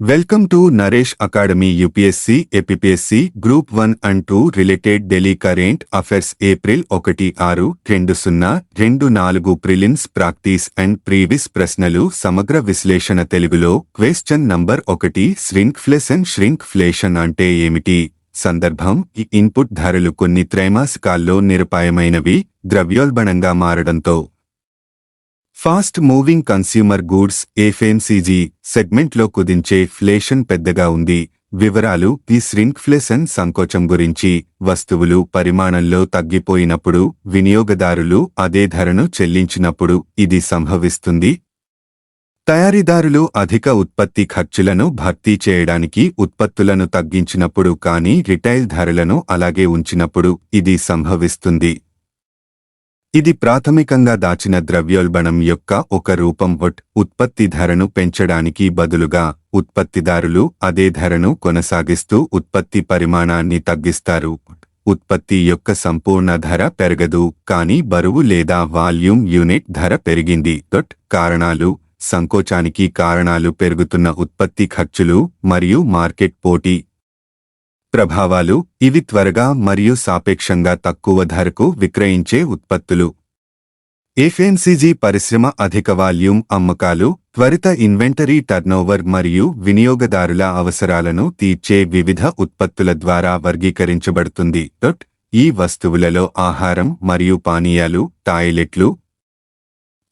Welcome to Naresh academy UPSC APSC group one and two related Delhi current affairs April ఒకటి ఆరు రెండు సున్నా రెండు నాలుగు ప్రిలిమ్స్ ప్రాక్టీస్ అండ్ ప్రీవిస్ ప్రశ్నలు సమగ్ర విశ్లేషణ తెలుగులో క్వశ్చన్ నంబర్ ఒకటి శ్రింక్ ఫ్లెసన్ శ్రింక్ ఫ్లేషన్ అంటే ఏమిటి? సందర్భం ఈ ఇన్పుట్ ధరలు కొన్ని త్రైమాసికాల్లో నిరుపాయమైనవి ద్రవ్యోల్బణంగా మారడంతో. Fast moving consumer goods FMCG సెగ్మెంట్లో కుదించే ఫ్లేషన్ పెద్దగా ఉంది. వివరాలు ఈ శ్రింక్ఫ్లేషన్ సంకోచం గురించి వస్తువులు పరిమాణంలో తగ్గిపోయినప్పుడు వినియోగదారులు అదే ధరను చెల్లించినప్పుడు ఇది సంభవిస్తుంది. తయారీదారులు అధిక ఉత్పత్తి ఖర్చులను భర్తీ చేయడానికి ఉత్పత్తులను తగ్గించినప్పుడు కానీ రిటైల్ ధరలను అలాగే ఉంచినప్పుడు ఇది సంభవిస్తుంది. ఇది ప్రాథమికంగా దాచిన ద్రవ్యోల్బణం యొక్క ఒక రూపం వట్ ఉత్పత్తి ధరను పెంచడానికి బదులుగా ఉత్పత్తిదారులు అదే ధరను కొనసాగిస్తూ ఉత్పత్తి పరిమాణాన్ని తగ్గిస్తారు. ఉత్పత్తి యొక్క సంపూర్ణ ధర పెరగదు కానీ బరువు లేదా వాల్యూమ్ యూనిట్ ధర పెరిగింది. దొట్ కారణాలు సంకోచానికి కారణాలు పెరుగుతున్న ఉత్పత్తి ఖర్చులు మరియు మార్కెట్ పోటీ ప్రభావాలు ఇవి త్వరగా మరియు సాపేక్షంగా తక్కువ ధరకు విక్రయించే ఉత్పత్తులు. ఎఫ్ఎన్సీజీ పరిశ్రమ అధిక వాల్యూమ్ అమ్మకాలు త్వరిత ఇన్వెంటరీ టర్నోవర్ మరియు వినియోగదారుల అవసరాలను తీర్చే వివిధ ఉత్పత్తుల ద్వారా వర్గీకరించబడుతుంది. ఈ వస్తువులలో ఆహారం మరియు పానీయాలు టాయిలెట్లు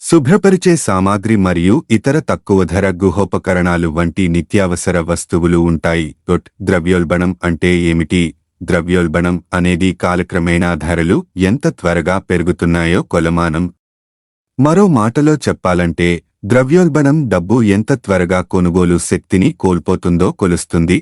శుభ్రపరిచే సామాగ్రి మరియు ఇతర తక్కువ ధర గుహోపకరణాలు వంటి నిత్యావసర వస్తువులు ఉంటాయి. డొట్ ద్రవ్యోల్బణం అంటే ఏమిటి? ద్రవ్యోల్బణం అనేది కాలక్రమేణా ధరలు ఎంత త్వరగా పెరుగుతున్నాయో కొలమానం. మరో మాటలో చెప్పాలంటే ద్రవ్యోల్బణం డబ్బు ఎంత త్వరగా కొనుగోలు శక్తిని కోల్పోతుందో కొలుస్తుంది.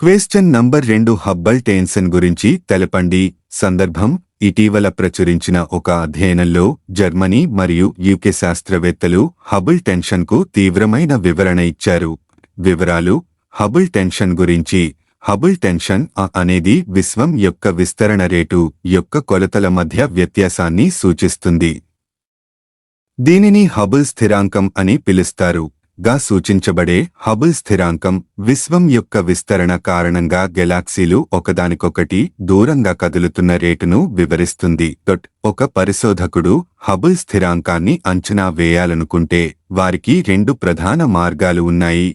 క్వేశ్చన్ నంబర్ రెండు హబ్బల్ టెన్షన్ గురించి తెలపండి. సందర్భం ఇటీవల ప్రచురించిన ఒక అధ్యయనంలో జర్మనీ మరియు యూకే శాస్త్రవేత్తలు హబుల్ టెన్షన్కు తీవ్రమైన వివరణ ఇచ్చారు. వివరాలు హబుల్ టెన్షన్ గురించి హబుల్ టెన్షన్ అనేది విశ్వం యొక్క విస్తరణ రేటు యొక్క కొలతల మధ్య వ్యత్యాసాన్ని సూచిస్తుంది. దీనిని హబుల్ స్థిరాంకం అని పిలుస్తారు. గా సూచించబడే హబుల్ స్థిరాంకం విశ్వం యొక్క విస్తరణ కారణంగా గెలాక్సీలు ఒకదానికొకటి దూరంగా కదులుతున్న రేటును వివరిస్తుంది. డొట్ ఒక పరిశోధకుడు హబుల్ స్థిరాంకాన్ని అంచనా వేయాలనుకుంటే వారికి రెండు ప్రధాన మార్గాలు ఉన్నాయి.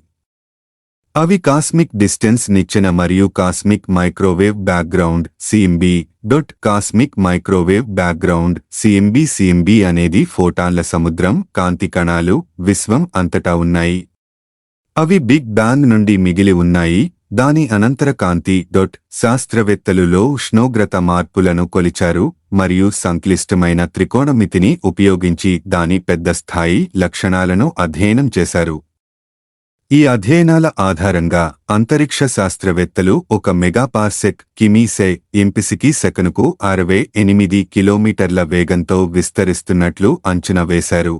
అవి కాస్మిక్ డిస్టెన్స్ నిచ్చెన మరియు cosmic microwave background CMB dot cosmic microwave background CMB CMB అనేది ఫోటాన్ల సముద్రం కాంతి కణాలు విశ్వం అంతటా ఉన్నాయి. అవి బిగ్ బ్యాంగ్ నుండి మిగిలి ఉన్నాయి దాని అనంతర కాంతి డొట్ శాస్త్రవేత్తలులో ఉష్ణోగ్రత మార్పులను కొలిచారు మరియు సంక్లిష్టమైన త్రికోణమితిని ఉపయోగించి దాని పెద్ద స్థాయి లక్షణాలను అధ్యయనం చేశారు. ఈ అధ్యయనాల ఆధారంగా అంతరిక్ష శాస్త్రవేత్తలు ఒక మెగాపార్సెక్ కిమీసే ఎంపిసికి సెకనుకు అరవై ఎనిమిది కిలోమీటర్ల వేగంతో విస్తరిస్తున్నట్లు అంచనా వేశారు.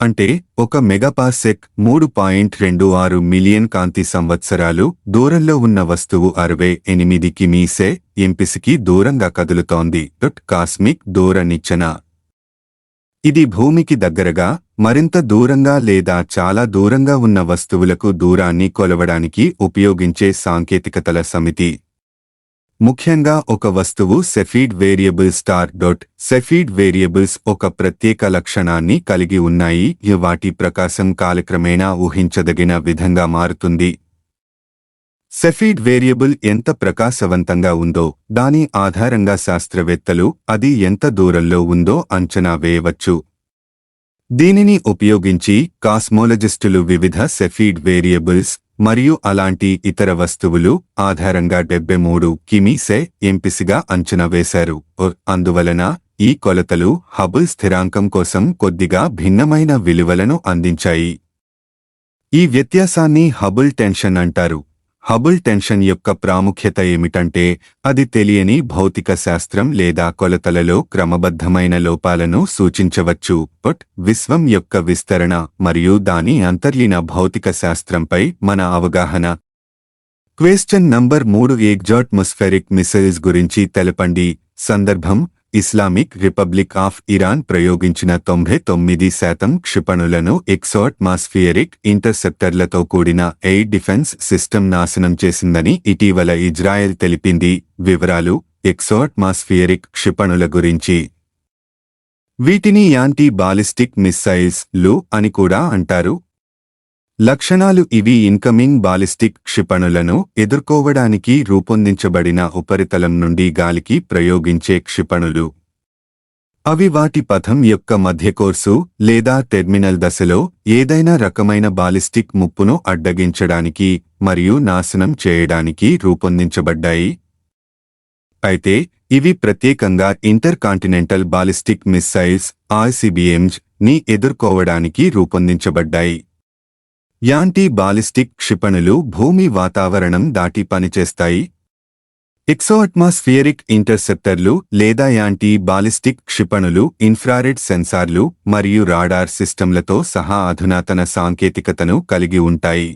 అంటే ఒక మెగాపార్సెక్ మూడు పాయింట్ రెండు ఆరు మిలియన్ కాంతి సంవత్సరాలు దూరంలో ఉన్న వస్తువు అరవై ఎనిమిది కిమీసే ఎంపిసికి దూరంగా కదులుతోంది. డొట్ కాస్మిక్ దూర నిచ్చెన ఇది భూమికి దగ్గరగా మరింత దూరంగా లేదా చాలా దూరంగా ఉన్న వస్తువులకు దూరాన్ని కొలవడానికి ఉపయోగించే సాంకేతికతల సమితి. ముఖ్యంగా ఒక వస్తువు Cepheid variable star dot Cepheid variables ఒక ప్రత్యేక లక్షణాన్ని కలిగి ఉన్నాయి వాటి ప్రకాశం కాలక్రమేణా ఊహించదగిన విధంగా మారుతుంది. సెఫీడ్ వేరియబుల్ ఎంత ప్రకాశవంతంగా ఉందో దాని ఆధారంగా శాస్త్రవేత్తలు అది ఎంత దూరంలో ఉందో అంచనా వేయవచ్చు. దీనిని ఉపయోగించి కాస్మోలజిస్టులు వివిధ సెఫీడ్ వేరియబుల్స్ మరియు అలాంటి ఇతర వస్తువులు ఆధారంగా డెబ్బై మూడు కిమీసే ఎంపిసిగా అంచనా వేశారు. అందువలన ఈ కొలతలు హబుల్ స్థిరాంకం కోసం కొద్దిగా భిన్నమైన విలువలను అందించాయి. ఈ వ్యత్యాసాన్ని హబుల్ టెన్షన్ అంటారు. హబుల్ టెన్షన్ యొక్క ప్రాముఖ్యత ఏమిటంటే అది తెలియని భౌతిక శాస్త్రం లేదా కొలతలలో క్రమబద్ధమైన లోపాలను సూచించవచ్చు. బట్ విశ్వం యొక్క విస్తరణ మరియు దాని అంతర్లీన భౌతిక శాస్త్రంపై మన అవగాహన. క్వేశ్చన్ నంబర్ మూడు ఎగ్జాట్మోస్ఫెరిక్ మిసైల్స్ గురించి తెలపండి. సందర్భం ఇస్లామిక్ రిపబ్లిక్ ఆఫ్ ఇరాన్ ప్రయోగించిన తొంభై తొమ్మిది శాతం క్షిపణులను ఎక్సోట్మాస్ఫియరిక్ ఇంటర్సెప్టర్లతో కూడిన ఎయిర్ డిఫెన్స్ సిస్టమ్ నాశనం చేసిందని ఇటీవల ఇజ్రాయెల్ తెలిపింది. వివరాలు ఎక్సోట్మాస్ఫియరిక్ క్షిపణుల గురించి. వీటిని యాంటీ బాలిస్టిక్ మిస్సైల్స్లు అని కూడా అంటారు. లక్షణాలు ఇవి ఇన్కమింగ్ బాలిస్టిక్ క్షిపణులను ఎదుర్కోవడానికి రూపొందించబడిన ఉపరితలం నుండి గాలికి ప్రయోగించే క్షిపణులు. అవి వాటి పథం యొక్క మధ్య కోర్సు లేదా టెర్మినల్ దశలో ఏదైనా రకమైన బాలిస్టిక్ ముప్పును అడ్డగించడానికి మరియు నాశనం చేయడానికి రూపొందించబడ్డాయి. అయితే ఇవి ప్రత్యేకంగా ఇంటర్ కాంటినెంటల్ బాలిస్టిక్ మిస్సైల్స్ ఆర్సిబిఎంజ్ని ఎదుర్కోవడానికి రూపొందించబడ్డాయి. యాంటీ బాలిస్టిక్ క్షిపణులు భూమి వాతావరణం దాటి పనిచేస్తాయి. ఎక్సోఅట్మాస్ఫియరిక్ ఇంటర్సెప్టర్లు లేదా యాంటీ బాలిస్టిక్ క్షిపణులు ఇన్ఫ్రారెడ్ సెన్సార్లు మరియు రాడార్ సిస్టంలతో సహా అధునాతన సాంకేతికతను కలిగి ఉంటాయి.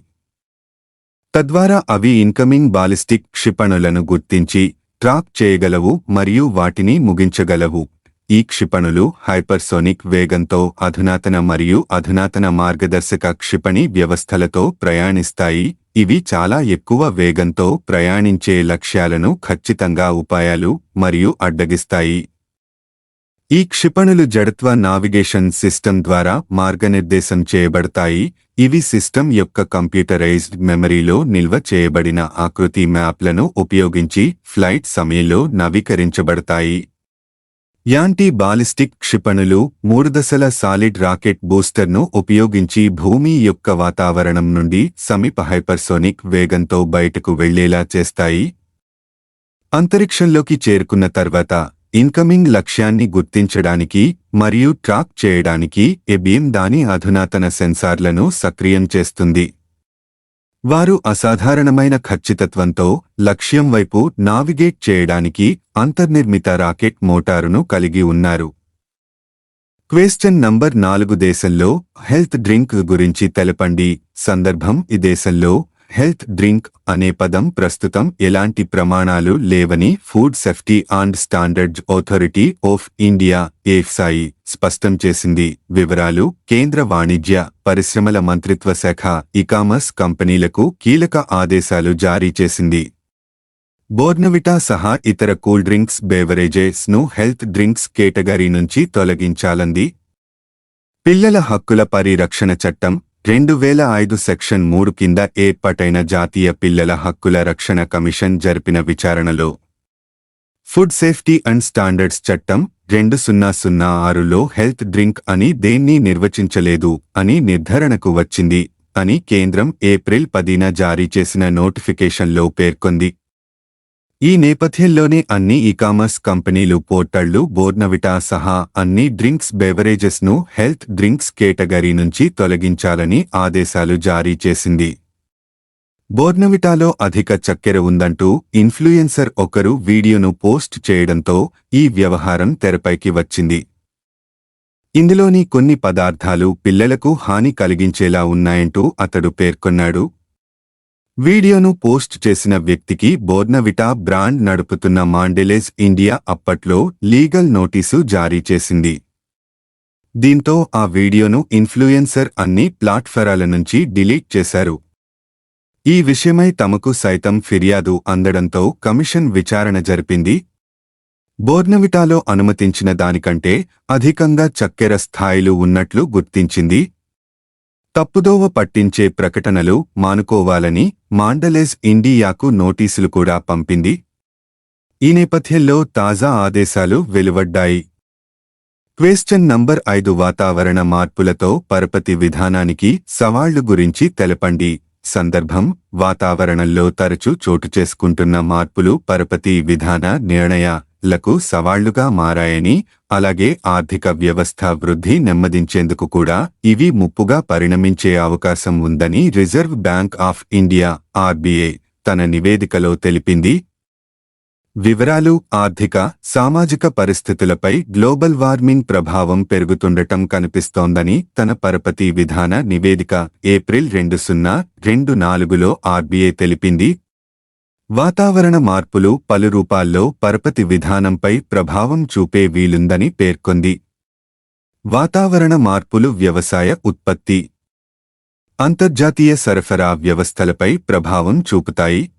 తద్వారా అవి ఇన్కమింగ్ బాలిస్టిక్ క్షిపణులను గుర్తించి ట్రాక్ చేయగలవు మరియు వాటిని ముగించగలవు. ఈ క్షిపణులు హైపర్సోనిక్ వేగంతో అధునాతన మరియు అధునాతన మార్గదర్శక క్షిపణి వ్యవస్థలతో ప్రయాణిస్తాయి. ఇవి చాలా ఎక్కువ వేగంతో ప్రయాణించే లక్ష్యాలను ఖచ్చితంగా ఉపాయాలు మరియు అడ్డగిస్తాయి. ఈ క్షిపణులు జడత్వ నావిగేషన్ సిస్టమ్ ద్వారా మార్గనిర్దేశం చేయబడతాయి. ఇవి సిస్టమ్ యొక్క కంప్యూటరైజ్డ్ మెమరీలో నిల్వ చేయబడిన ఆకృతి మ్యాప్లను ఉపయోగించి ఫ్లైట్ సమయంలో నవీకరించబడతాయి. యాంటీ బాలిస్టిక్ క్షిపణులు మూడు దశల సాలిడ్ రాకెట్ బూస్టర్ను ఉపయోగించి భూమి యొక్క వాతావరణం నుండి సమీప హైపర్సోనిక్ వేగంతో బయటకు వెళ్ళేలా చేస్తాయి. అంతరిక్షంలోకి చేరుకున్న తర్వాత ఇన్కమింగ్ లక్ష్యాన్ని గుర్తించడానికి మరియు ట్రాక్ చేయడానికి ఎబిఎం దాని అధునాతన సెన్సార్లను సక్రియం చేస్తుంది. వారు అసాధారణమైన ఖచ్చితత్వంతో లక్ష్యం వైపు నావిగేట్ చేయడానికి అంతర్నిర్మిత రాకెట్ మోటారును కలిగి ఉన్నారు. క్వేశ్చన్ నంబర్ నాలుగు దేశంలో హెల్త్ డ్రింక్ గురించి తెలపండి. సందర్భం ఈ దేశంలో హెల్త్ డ్రింక్ అనే పదం ప్రస్తుతం ఎలాంటి ప్రమాణాలు లేవని food safety and standards authority of India FSSAI స్పష్టం చేసింది. వివరాలు కేంద్ర వాణిజ్య పరిశ్రమల మంత్రిత్వ శాఖ ఇకామర్స్ కంపెనీలకు కీలక ఆదేశాలు జారీ చేసింది. బోర్నవిటా సహా ఇతర కూల్ డ్రింక్స్ బేవరేజెస్ను హెల్త్ డ్రింక్స్ కేటగిరీ నుంచి తొలగించాలంది. పిల్లల హక్కుల పరిరక్షణ చట్టం రెండు వేల ఐదు సెక్షన్ మూడు కింద ఏర్పాటైన జాతీయ పిల్లల హక్కుల రక్షణ కమిషన్ జరిపిన విచారణలో ఫుడ్ సేఫ్టీ అండ్ స్టాండర్డ్స్ చట్టం రెండు సున్నా సున్నా ఆరులో హెల్త్ డ్రింక్ అని దేన్ని నిర్వచించలేదు అని నిర్ధారణకు వచ్చింది అని కేంద్రం ఏప్రిల్ పదిన జారీ చేసిన నోటిఫికేషన్లో పేర్కొంది. ఈ నేపథ్యంలోనే అన్ని ఈకామర్స్ కంపెనీలు పోర్టళ్ళు బోర్నవిటా సహా అన్ని డ్రింక్స్ బెవరేజెస్ను హెల్త్ డ్రింక్స్ కేటగిరీ నుంచి తొలగించాలని ఆదేశాలు జారీ చేసింది. బోర్నవిటాలో అధిక చక్కెర ఉందంటూ ఇన్ఫ్లుయెన్సర్ ఒకరు వీడియోను పోస్ట్ చేయడంతో ఈ వ్యవహారం తెరపైకి వచ్చింది. ఇందులోని కొన్ని పదార్థాలు పిల్లలకు హాని కలిగించేలా ఉన్నాయంటూ అతడు పేర్కొన్నాడు. వీడియోను పోస్ట్ చేసిన వ్యక్తికి బోర్నవిటా బ్రాండ్ నడుపుతున్న మాండెలేస్ ఇండియా అప్పట్లో లీగల్ నోటీసు జారీ చేసింది. దీంతో ఆ వీడియోను ఇన్ఫ్లుయెన్సర్ అన్ని ప్లాట్ఫారాల నుంచి డిలీట్ చేశారు. ఈ విషయమై తమకు సైతం ఫిర్యాదు అందడంతో కమిషన్ విచారణ జరిపింది. బోర్నవిటాలో అనుమతించిన దానికంటే అధికంగా చక్కెర స్థాయిలు ఉన్నట్లు గుర్తించింది తప్పుదోవ పట్టించే ప్రకటనలు మానుకోవాలని మాండలేస్ ఇండియాకు నోటీసులు కూడా పంపింది. ఈ నేపథ్యంలో తాజా ఆదేశాలు వెలువడ్డాయి. క్వేశ్చన్ నంబర్ ఐదు వాతావరణ మార్పులతో పరపతి విధానానికి సవాళ్ళు గురించి తెలపండి. సందర్భం వాతావరణంలో తరచూ చోటు చేసుకుంటున్న మార్పులు పరపతి విధాన నిర్ణయ లకు సవాళ్ళుగా మారాయని అలాగే ఆర్థిక వ్యవస్థ వృద్ధి నెమ్మదించేందుకు కూడా ఇవి ముప్పుగా పరిణమించే అవకాశం ఉందని Reserve Bank of India RBI తన నివేదికలో తెలిపింది. వివరాలు ఆర్థిక సామాజిక పరిస్థితులపై గ్లోబల్ వార్మింగ్ ప్రభావం పెరుగుతుండటం కనిపిస్తోందని తన పరపతి విధాన నివేదిక ఏప్రిల్ రెండు సున్నా రెండు నాలుగులో ఆర్బీఐ తెలిపింది. వాతావరణ మార్పులు పలు రూపాల్లో పరపతి విధానంపై ప్రభావం చూపే వీలుందని పేర్కొంది. వాతావరణ మార్పులు వ్యవసాయ ఉత్పత్తి. అంతర్జాతీయ సరఫరా వ్యవస్థలపై ప్రభావం చూపుతాయి.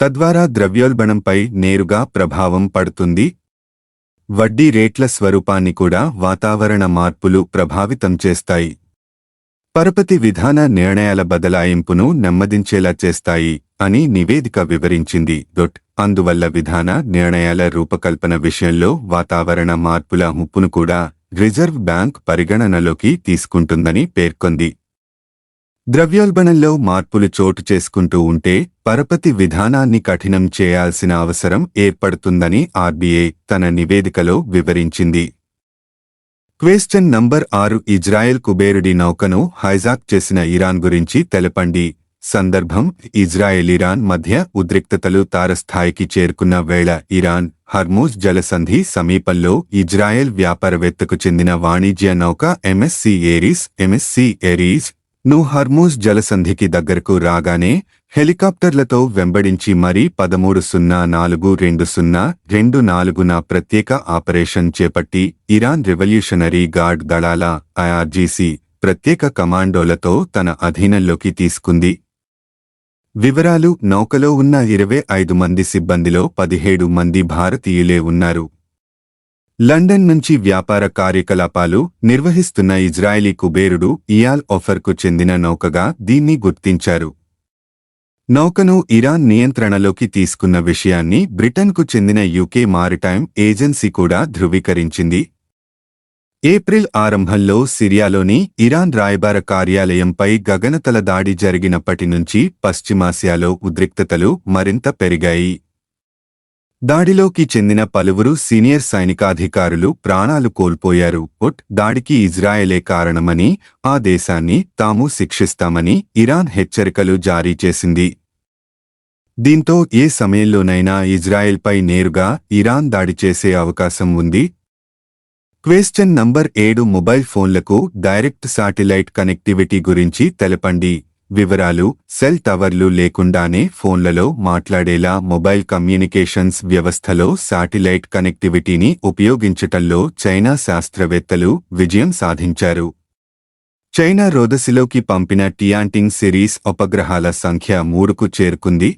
తద్వారా ద్రవ్యోల్బణంపై నేరుగా ప్రభావం పడుతుంది. వడ్డీ రేట్ల స్వరూపాన్ని కూడా వాతావరణ మార్పులు ప్రభావితం చేస్తాయి. పరపతి విధాన నిర్ణయాల బదలాయింపును నెమ్మదించేలా చేస్తాయి అని నివేదిక వివరించింది దొట్. అందువల్ల విధాన నిర్ణయాల రూపకల్పన విషయంలో వాతావరణ మార్పుల ముప్పును కూడా రిజర్వ్ బ్యాంక్ పరిగణనలోకి తీసుకుంటుందని పేర్కొంది. ద్రవ్యోల్బణంలో మార్పులు చోటు చేసుకుంటూ ఉంటే పరపతి విధానాన్ని కఠినం చేయాల్సిన అవసరం ఏర్పడుతుందని ఆర్బీఐ తన నివేదికలో వివరించింది. క్వేశ్చన్ నంబర్ ఆరు ఇజ్రాయెల్ కుబేరుడి నౌకను హైజాక్ చేసిన ఇరాన్ గురించి తెలపండి. సందర్భం ఇజ్రాయెల్ ఇరాన్ మధ్య ఉద్రిక్తతలు తారస్థాయికి చేరుకున్న వేళ ఇరాన్ హర్మూజ్ జలసంధి సమీపంలో ఇజ్రాయెల్ వ్యాపారవేత్తకు చెందిన వాణిజ్య నౌక ఎంఎస్సి ఏరీస్ ఎంఎస్సి ఏరీస్ను హర్మూజ్ జలసంధికి దగ్గరకు రాగానే హెలికాప్టర్లతో వెంబడించి మరీ పదమూడు సున్నా నాలుగు రెండు సున్నా రెండు నాలుగున ప్రత్యేక ఆపరేషన్ చేపట్టి ఇరాన్ రెవల్యూషనరీ గార్డ్ దళాల ఐఆర్జీసీ ప్రత్యేక కమాండోలతో తన అధీనంలోకి తీసుకుంది. వివరాలు నౌకలో ఉన్న ఇరవై ఐదు మంది సిబ్బందిలో పదిహేడు మంది భారతీయులే ఉన్నారు. లండన్ నుంచి వ్యాపార కార్యకలాపాలు నిర్వహిస్తున్న ఇజ్రాయలీ కుబేరుడు ఇయాల్ ఒఫర్కు చెందిన నౌకగా దీన్ని గుర్తించారు. నౌకను ఇరాన్ నియంత్రణలోకి తీసుకున్న విషయాన్ని బ్రిటన్కు చెందిన యూకే మారిటైమ్ ఏజెన్సీ కూడా ధృవీకరించింది. ఏప్రిల్ ఆరంభంలో సిరియాలోని ఇరాన్ రాయబార కార్యాలయంపై గగనతల దాడి జరిగినప్పటి నుంచి పశ్చిమాసియాలో ఉద్రిక్తతలు మరింత పెరిగాయి. దాడిలోకి చెందిన పలువురు సీనియర్ సైనికాధికారులు ప్రాణాలు కోల్పోయారు. ఒట్ దాడికి ఇజ్రాయెలే కారణమని ఆ దేశాన్ని తాము శిక్షిస్తామని ఇరాన్ హెచ్చరికలు జారీ చేసింది. దీంతో ఏ సమయంలోనైనా ఇజ్రాయెల్పై నేరుగా ఇరాన్ దాడి చేసే అవకాశం ఉంది. క్వేశ్చన్ నంబర్ ఏడు మొబైల్ ఫోన్లకు డైరెక్ట్ శాటిలైట్ కనెక్టివిటీ గురించి తెలపండి. వివరాలు సెల్ టవర్లు లేకుండానే ఫోన్లలో మాట్లాడేలా మొబైల్ కమ్యూనికేషన్స్ వ్యవస్థలో శాటిలైట్ కనెక్టివిటీని ఉపయోగించటంలో చైనా శాస్త్రవేత్తలు విజయం సాధించారు. చైనా రోదసిలోకి పంపిన టియాంటింగ్ సిరీస్ ఉపగ్రహాల సంఖ్య మూడుకు చేరుకుంది.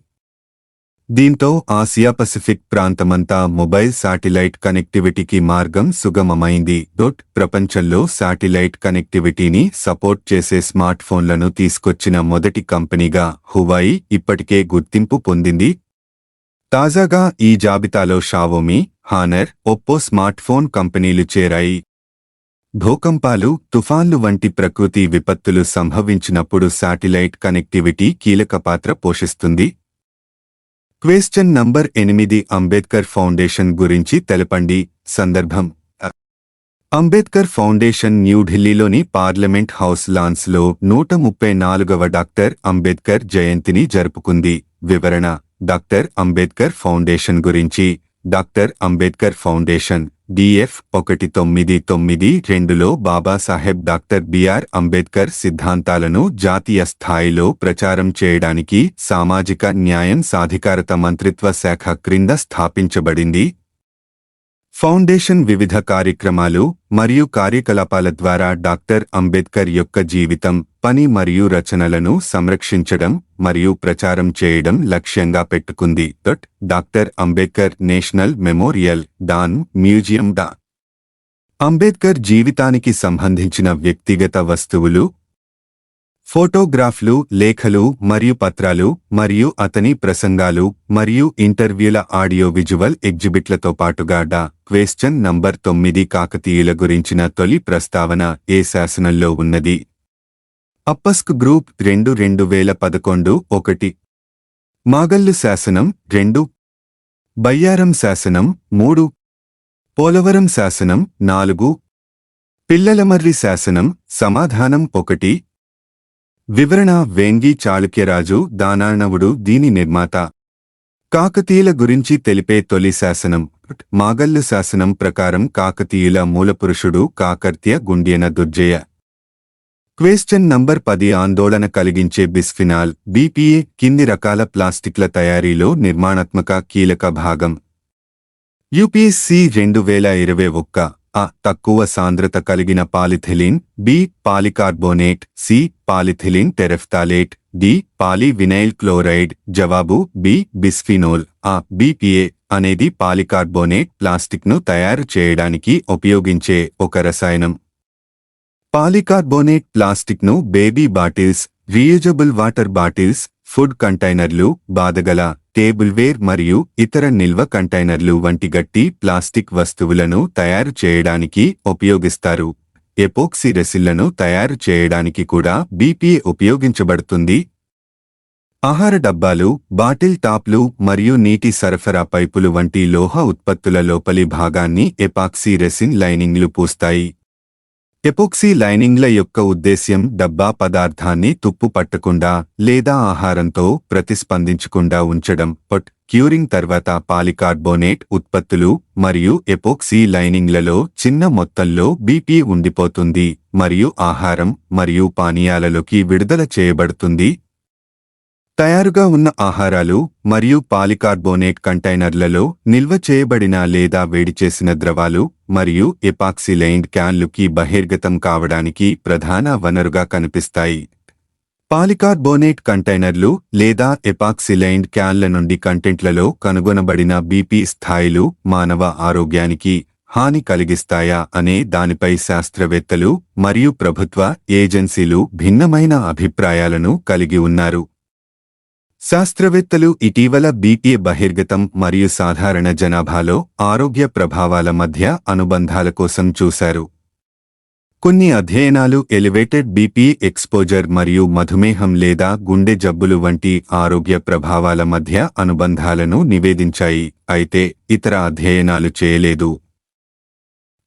దీంతో ఆసియా పసిఫిక్ ప్రాంతమంతా మొబైల్ శాటిలైట్ కనెక్టివిటీకి మార్గం సుగమమైంది. డొట్ ప్రపంచంలో శాటిలైట్ కనెక్టివిటీని సపోర్ట్ చేసే స్మార్ట్ ఫోన్లను తీసుకొచ్చిన మొదటి కంపెనీగా హువాయి ఇప్పటికే గుర్తింపు పొందింది. తాజాగా ఈ జాబితాలో Xiaomi Honor Oppo smart phone కంపెనీలు చేరాయి. భూకంపాలు తుఫాన్లు వంటి ప్రకృతి విపత్తులు సంభవించినప్పుడు శాటిలైట్ కనెక్టివిటీ కీలక పాత్ర పోషిస్తుంది. క్వేశ్చన్ నంబర్ ఎనిమిది అంబేద్కర్ ఫౌండేషన్ గురించి తెలపండి. సందర్భం. అంబేద్కర్ ఫౌండేషన్ న్యూఢిల్లీలోని పార్లమెంట్ హౌస్ లాన్స్లో నూట ముప్పై నాలుగవ డాక్టర్ అంబేద్కర్ జయంతిని జరుపుకుంది. వివరణ. డాక్టర్ అంబేద్కర్ ఫౌండేషన్ గురించి డాక్టర్ అంబేద్కర్ ఫౌండేషన్ డిఎఫ్ ఒకటి తొమ్మిది తొమ్మిది రెండులో బాబాసాహెబ్ డాక్టర్ బిఆర్ అంబేద్కర్ సిద్ధాంతాలను జాతీయ స్థాయిలో ప్రచారం చేయడానికి సామాజిక న్యాయం సాధికారత మంత్రిత్వ శాఖ క్రింద స్థాపించబడింది. ఫౌండేషన్ వివిధ కార్యక్రమాలు మరియు కార్యకలాపాల ద్వారా డాక్టర్ అంబేద్కర్ యొక్క జీవితం పని మరియు రచనలను సంరక్షించడం మరియు ప్రచారం చేయడం లక్ష్యంగా పెట్టుకుంది. That doctor Ambedkar national memorial డాన్ మ్యూజియం డా. అంబేద్కర్ జీవితానికి సంబంధించిన వ్యక్తిగత వస్తువులు ఫోటోగ్రాఫ్లు లేఖలు మరియు పత్రాలు మరియు అతని ప్రసంగాలు మరియు ఇంటర్వ్యూల ఆడియో విజువల్ ఎగ్జిబిట్లతో పాటుగా డా క్వేశ్చన్ నంబర్ తొమ్మిది కాకతీయుల గురించిన తొలి ప్రస్తావన ఏ శాసనంలో ఉన్నది? అప్పస్క్ గ్రూప్ రెండు రెండు వేల పదకొండు ఒకటి. మాగల్లు శాసనం రెండు. బయ్యారం శాసనం మూడు. పోలవరం శాసనం నాలుగు. పిల్లలమర్రి శాసనం సమాధానం ఒకటి. వివరణ వేంగి చాళుక్యరాజు దానాణవుడు దీని నిర్మాత. కాకతీయుల గురించి తెలిపే తొలి శాసనం మాగల్లు శాసనం ప్రకారం కాకతీయుల మూలపురుషుడు కాకర్త్య గుండ్యన దుర్జయ. క్వేశ్చన్ నంబర్ పది ఆందోళన కలిగించే బిస్ఫినాల్ బీపీఏ కింది రకాల ప్లాస్టిక్ల తయారీలో నిర్మాణాత్మక కీలక భాగం. యూపీఎస్సి రెండు వేల ఇరవై ఒక్క. అ తక్కువ సాంద్రత కలిగిన polyethylene B polycarbonate C polyethylene terephthalate D polyvinyl chloride జవాబు బి బిస్ఫినోల్. ఆ బిపిఏ అనేది పాలికార్బోనేట్ ప్లాస్టిక్ను తయారు చేయడానికి ఉపయోగించే ఒక రసాయనం. Polycarbonate ప్లాస్టిక్ను baby bottles reusable water bottles food కంటైనర్లు బాదగల టేబుల్వేర్ మరియు ఇతర నిల్వ కంటైనర్లు వంటి గట్టి ప్లాస్టిక్ వస్తువులను తయారు చేయడానికి ఉపయోగిస్తారు. ఎపోక్సీ రెసిల్లను తయారు చేయడానికి కూడా బీపీఏ ఉపయోగించబడుతుంది. ఆహార డబ్బాలు బాటిల్ టాప్లు మరియు నీటి సరఫరా పైపులు వంటి లోహ ఉత్పత్తుల లోపలి భాగాన్ని ఎపాక్సీ రెసిన్ లైనింగ్లు పూస్తాయి. ఎపోక్సీ లైనింగ్ల యొక్క ఉద్దేశ్యం డబ్బా పదార్థాన్ని తుప్పు పట్టకుండా లేదా ఆహారంతో ప్రతిస్పందించకుండా ఉంచడం పట్ క్యూరింగ్ తర్వాత పాలికార్బోనేట్ ఉత్పత్తులు మరియు ఎపోక్సీ లైనింగ్లలో చిన్న మొత్తంలో బీపీ ఉండిపోతుంది మరియు ఆహారం మరియు పానీయాలలోకి విడుదల చేయబడుతుంది. తయారుగా ఉన్న ఆహారాలు మరియు పాలికార్బోనేట్ కంటైనర్లలో నిల్వ చేయబడిన లేదా వేడిచేసిన ద్రవాలు మరియు ఎపాక్సిలైన్డ్ క్యాన్లుకి బహిర్గతం కావడానికి ప్రధాన వనరుగా కనిపిస్తాయి. పాలికార్బోనేట్ కంటైనర్లు లేదా ఎపాక్సిలైన్డ్ క్యాన్ల నుండి కంటెంట్లలో కనుగొనబడిన బీపీ స్థాయిలు మానవ ఆరోగ్యానికి హాని కలిగిస్తాయా అనే దానిపై శాస్త్రవేత్తలు మరియు ప్రభుత్వ ఏజెన్సీలు భిన్నమైన అభిప్రాయాలను కలిగి ఉన్నారు. శాస్త్రవేత్తలు ఇటీవల బీపీ బహిర్గతం మరియు సాధారణ జనాభాలో ఆరోగ్య ప్రభావాల మధ్య అనుబంధాల కోసం చూశారు. కొన్ని అధ్యయనాలు ఎలివేటెడ్ బీపీ ఎక్స్పోజర్ మరియు మధుమేహం లేదా గుండె జబ్బులు వంటి ఆరోగ్య ప్రభావాల మధ్య అనుబంధాలను నివేదించాయి. అయితే ఇతర అధ్యయనాలు చేయలేదు.